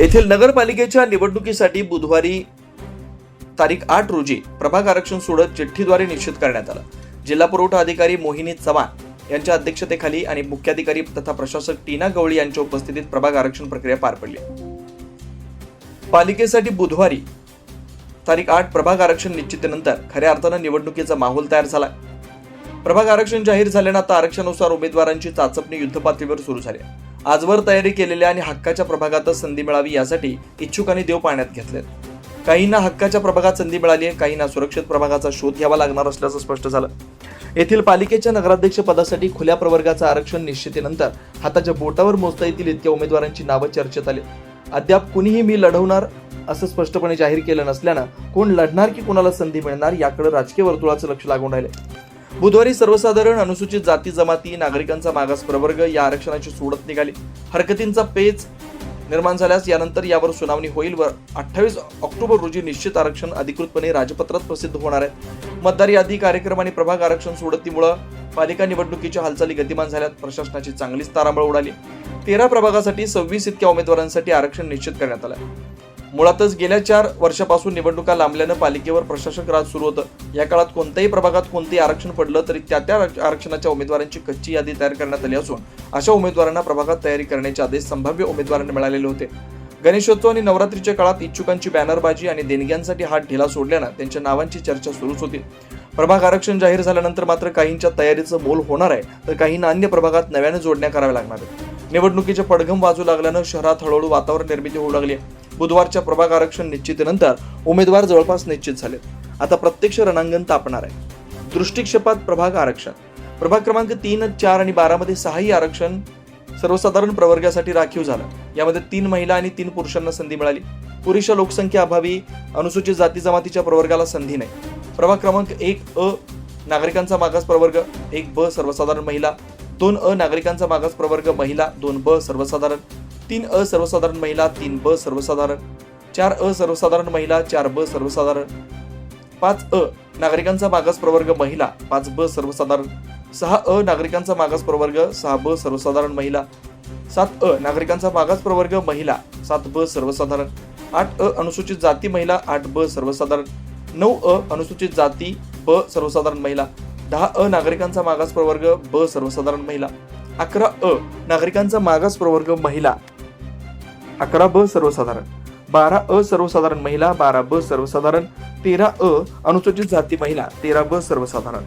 येथील नगरपालिकेच्या निवडणुकीसाठी बुधवारी तारीख आठ रोजी प्रभाग आरक्षण सोडत चिठ्ठीद्वारे निश्चित करण्यात आलं. जिल्हा पुरवठा अधिकारी मोहिनी चव्हाण यांच्या अध्यक्षतेखाली आणि मुख्याधिकारी तथा प्रशासक टीना गवळी यांच्या उपस्थितीत प्रभाग आरक्षण प्रक्रिया पार पडली. पालिकेसाठी बुधवारी तारीख आठ प्रभाग आरक्षण निश्चितीनंतर खऱ्या अर्थानं निवडणुकीचा माहोल तयार झाला. प्रभाग आरक्षण जाहीर झाल्यानं आता आरक्षणानुसार उमेदवारांची चाचपणी युद्धपातळीवर सुरू झाली आहे. आजवर तयारी केलेल्या आणि हक्काच्या प्रभागातच संधी मिळावी यासाठी इच्छुकांनी देव पाण्यात घेतलेत. काहींना हक्काच्या प्रभागात संधी मिळाली आहे काहींना सुरक्षित प्रभागाचा शोध घ्यावा लागणार असल्याचं स्पष्ट झालं. येथील पालिकेच्या नगराध्यक्ष पदासाठी खुल्या प्रवर्गाचं आरक्षण निश्चितीनंतर हाताच्या बोटावर मोजता येतील इतक्या उमेदवारांची नावं चर्चेत आली. अद्याप कुणीही मी लढवणार असं स्पष्टपणे जाहीर केलं नसल्यानं कोण लढणार की कोणाला संधी मिळणार याकडे राजकीय वर्तुळाचं लक्ष लागून राहिले बुधवारी सर्वसाधारण अनुसूचित जाती जमाती नागरिकांचा मागास प्रवर्ग या आरक्षणाची सोडत निघाली. हरकतींचा पेच निर्माण झाल्यास यानंतर यावर सुनावणी होईल व अठ्ठावीस ऑक्टोबर रोजी निश्चित आरक्षण अधिकृतपणे राजपत्रात प्रसिद्ध होणार आहे. मतदार यादी कार्यक्रम आणि प्रभाग आरक्षण सोडतीमुळं पालिका निवडणुकीच्या हालचाली गतिमान झाल्यात. प्रशासनाची चांगलीच तारांबळ उडाली. तेरा प्रभागासाठी सव्वीस इतक्या उमेदवारांसाठी आरक्षण निश्चित करण्यात आलं मुळातच गेल्या चार वर्षापासून निवडणुका लांबल्यानं पालिकेवर प्रशासक राज सुरू होतं. या काळात कोणत्याही प्रभागात कोणतेही आरक्षण पडलं तरी त्या त्या आरक्षणाच्या उमेदवारांची कच्ची यादी तयार करण्यात आली असून अशा उमेदवारांना प्रभागात तयारी करण्याचे आदेश संभाव्य उमेदवारांना मिळालेले होते. गणेशोत्सव आणि नवरात्रीच्या काळात इच्छुकांची बॅनरबाजी आणि देणग्यांसाठी हात ढिला सोडल्यानं त्यांच्या नावांची चर्चा सुरूच होती. प्रभाग आरक्षण जाहीर झाल्यानंतर मात्र काहींच्या तयारीचं मोल होणार आहे तर काहींना अन्य प्रभागात नव्याने जोडण्या कराव्या लागणार आहेत. निवडणुकीचे पडघम वाजू लागल्यानं शहरात हळूहळू वातावरण निर्मिती होऊ लागली आहे. बुधवारच्या प्रभाग आरक्षण निश्चितीनंतर उमेदवार जवळपास निश्चित झाले. आता प्रत्यक्ष रणांगण तापणार आहे. दृष्टिक्षेपात प्रभाग आरक्षण. प्रभाग क्रमांक तीन चार आणि बारामध्ये सहाही आरक्षण सर्वसाधारण प्रवर्गासाठी राखीव झालं. यामध्ये तीन महिला आणि तीन पुरुषांना संधी मिळाली. पुरुषा लोकसंख्या अभावी अनुसूचित जाती जमातीच्या प्रवर्गाला संधी नाही. प्रभाग क्रमांक एक अ नागरिकांचा मागास प्रवर्ग एक ब सर्वसाधारण महिला दोन अ नागरिकांचा मागास प्रवर्ग महिला दोन ब सर्वसाधारण तीन अ सर्वसाधारण महिला तीन ब सर्वसाधारण चार अ सर्वसाधारण महिला चार ब सर्वसाधारण पाच अ नागरिकांचा मागास प्रवर्ग महिला पाच ब सर्वसाधारण सहा अ नागरिकांचा मागास प्रवर्ग सहा ब सर्वसाधारण महिला सात अ नागरिकांचा मागास प्रवर्ग महिला सात ब सर्वसाधारण आठ अ अनुसूचित जाती महिला आठ ब सर्वसाधारण नऊ अ अनुसूचित जाती ब सर्वसाधारण महिला दहा अ नागरिकांचा मागास प्रवर्ग ब सर्वसाधारण महिला. अकरा अ नागरिकांचा मागास प्रवर्ग महिला. अकरा ब सर्वसाधारण. बारा अ सर्वसाधारण महिला बारा ब सर्वसाधारण तेरा अ अनुसूचित जाती महिला तेरा ब सर्वसाधारण.